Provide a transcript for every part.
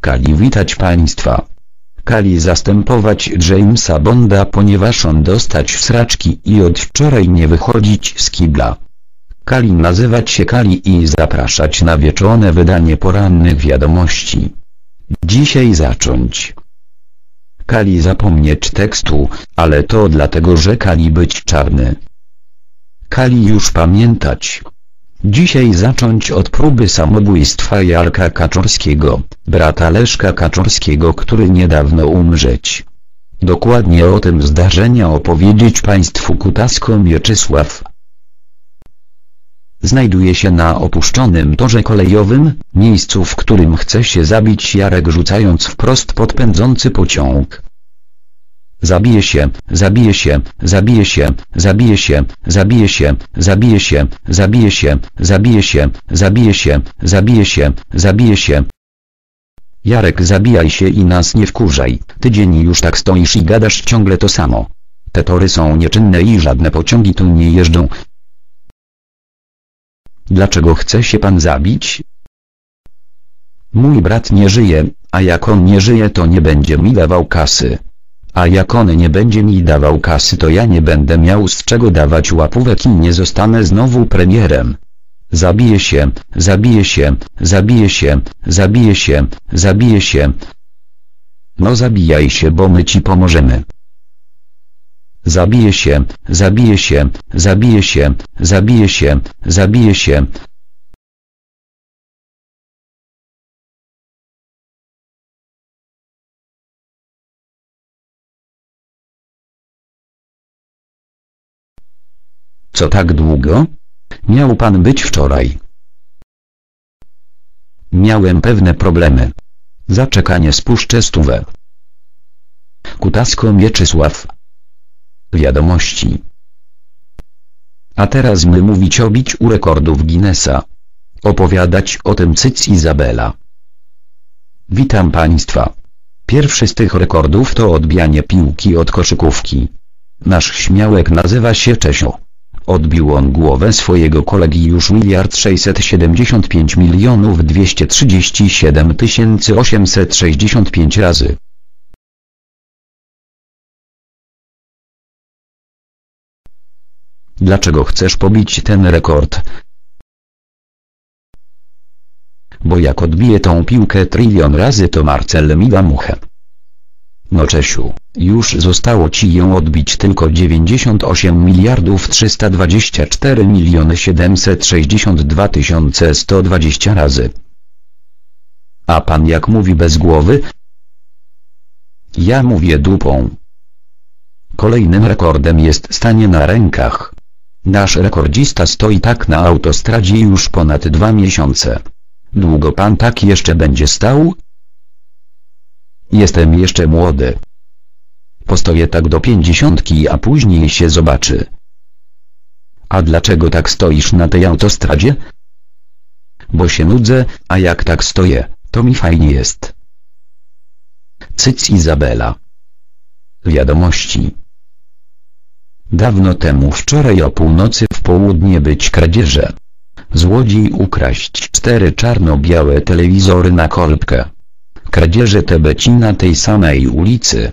Kali witać Państwa. Kali zastępować Jamesa Bonda ponieważ on dostać w sraczki i od wczoraj nie wychodzić z kibla. Kali nazywać się Kali i zapraszać na wieczorne wydanie porannych wiadomości. Dzisiaj zacząć. Kali zapomnieć tekstu, ale to dlatego że Kali być czarny. Kali już pamiętać. Dzisiaj zacząć od próby samobójstwa Jarka Kaczorskiego, brata Leszka Kaczorskiego, który niedawno umrzeć. Dokładnie o tym zdarzenia opowiedzieć Państwu Kutasko Mieczysław. Znajduje się na opuszczonym torze kolejowym, miejscu w którym chce się zabić Jarek rzucając wprost pod pędzący pociąg. Zabije się, zabije się, zabije się, zabije się, zabije się, zabije się, zabije się, zabije się, zabije się, zabije się, zabije się. Jarek zabijaj się i nas nie wkurzaj, tydzień już tak stoisz i gadasz ciągle to samo. Te tory są nieczynne i żadne pociągi tu nie jeżdżą. Dlaczego chce się pan zabić? Mój brat nie żyje, a jak on nie żyje to nie będzie mi dawał kasy. A jak on nie będzie mi dawał kasy to ja nie będę miał z czego dawać łapówek i nie zostanę znowu premierem. Zabije się, zabije się, zabije się, zabije się, zabije się. No zabijaj się bo my ci pomożemy. Zabije się, zabije się, zabije się, zabije się, zabije się. Co tak długo? Miał pan być wczoraj. Miałem pewne problemy. Zaczekanie spuszczę stówę. Kutasko Mieczysław. Wiadomości. A teraz my mówić o bić u rekordów Guinnessa. Opowiadać o tym cyc Izabela. Witam Państwa. Pierwszy z tych rekordów to odbijanie piłki od koszykówki. Nasz śmiałek nazywa się Czesio. Odbił on głowę swojego kolegi już miliard 675 milionów 237 tysięcy 865 razy. Dlaczego chcesz pobić ten rekord? Bo jak odbije tą piłkę trylion razy to Marcel mi da muchę. No Czesiu, już zostało ci ją odbić tylko 98 miliardów 324 miliony 762 tysiące 120 razy. A pan jak mówi bez głowy? Ja mówię dupą. Kolejnym rekordem jest stanie na rękach. Nasz rekordzista stoi tak na autostradzie już ponad dwa miesiące. Długo pan tak jeszcze będzie stał? Jestem jeszcze młody. Postoję tak do pięćdziesiątki a później się zobaczy. A dlaczego tak stoisz na tej autostradzie? Bo się nudzę, a jak tak stoję, to mi fajnie jest. Cyc Izabela. Wiadomości. Dawno temu wczoraj o północy w południe być kradzieże. Złodziej ukraść cztery czarno-białe telewizory na kolbkę. Kradzieże te beci na tej samej ulicy.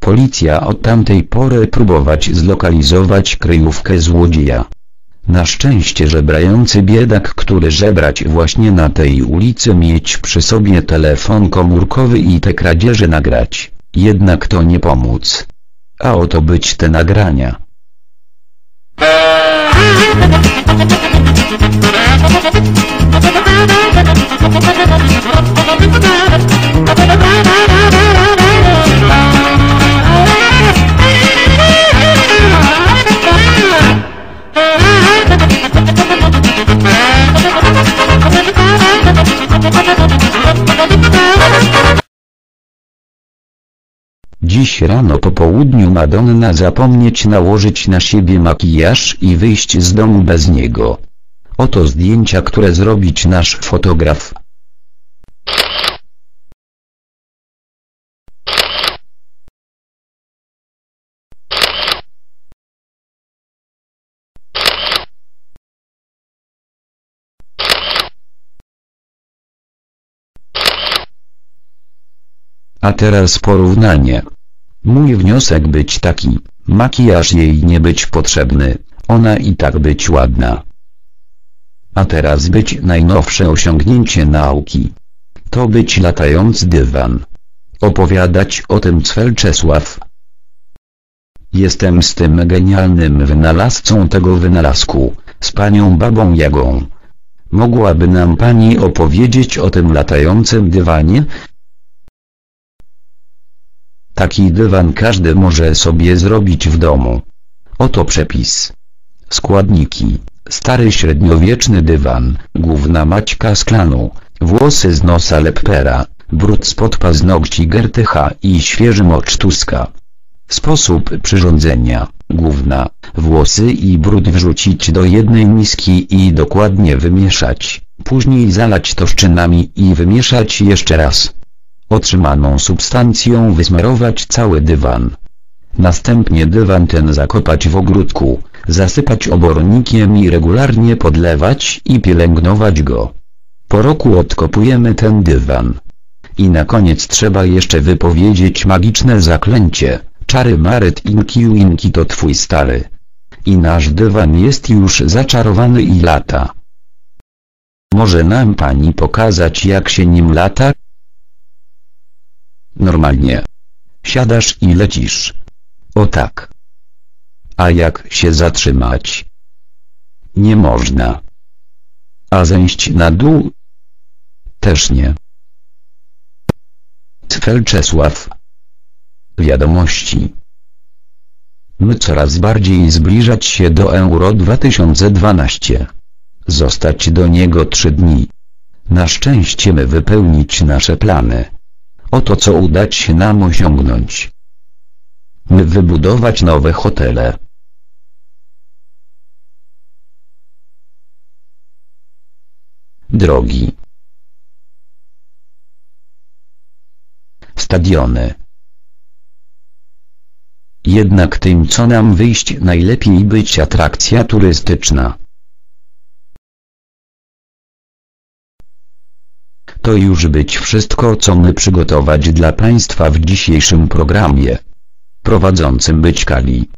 Policja od tamtej pory próbować zlokalizować kryjówkę złodzieja. Na szczęście żebrający biedak, który żebrać właśnie na tej ulicy mieć przy sobie telefon komórkowy i te kradzieże nagrać, jednak to nie pomóc. A oto być te nagrania. oh Dziś rano po południu Madonna zapomnieć nałożyć na siebie makijaż i wyjść z domu bez niego. Oto zdjęcia które zrobić nasz fotograf. A teraz porównanie. Mój wniosek być taki, makijaż jej nie być potrzebny, ona i tak być ładna. A teraz być najnowsze osiągnięcie nauki. To być latający dywan. Opowiadać o tym Czesław. Jestem z tym genialnym wynalazcą tego wynalazku, z panią babą Jagą. Mogłaby nam pani opowiedzieć o tym latającym dywanie? Taki dywan każdy może sobie zrobić w domu. Oto przepis. Składniki. Stary średniowieczny dywan, główna maćka z klanu, włosy z nosa lepera, brud spod paznokci Gertycha i świeży mocz Tuska. Sposób przyrządzenia. Główna, włosy i brud wrzucić do jednej miski i dokładnie wymieszać, później zalać toszczynami i wymieszać jeszcze raz. Otrzymaną substancją wysmarować cały dywan. Następnie dywan ten zakopać w ogródku, zasypać obornikiem i regularnie podlewać i pielęgnować go. Po roku odkopujemy ten dywan. I na koniec trzeba jeszcze wypowiedzieć magiczne zaklęcie, czary maret inki inki to twój stary. I nasz dywan jest już zaczarowany i lata. Może nam pani pokazać jak się nim lata? Normalnie. Siadasz i lecisz. O tak. A jak się zatrzymać? Nie można. A zejść na dół? Też nie. Felczesław. Wiadomości. My coraz bardziej zbliżać się do Euro 2012. Zostać do niego trzy dni. Na szczęście my wypełnić nasze plany. Oto co udać się nam osiągnąć. My wybudować nowe hotele. Drogi. Stadiony. Jednak tym co nam wyjść najlepiej być atrakcja turystyczna. To już być wszystko co my przygotować dla Państwa w dzisiejszym programie. Prowadzącym być Kali.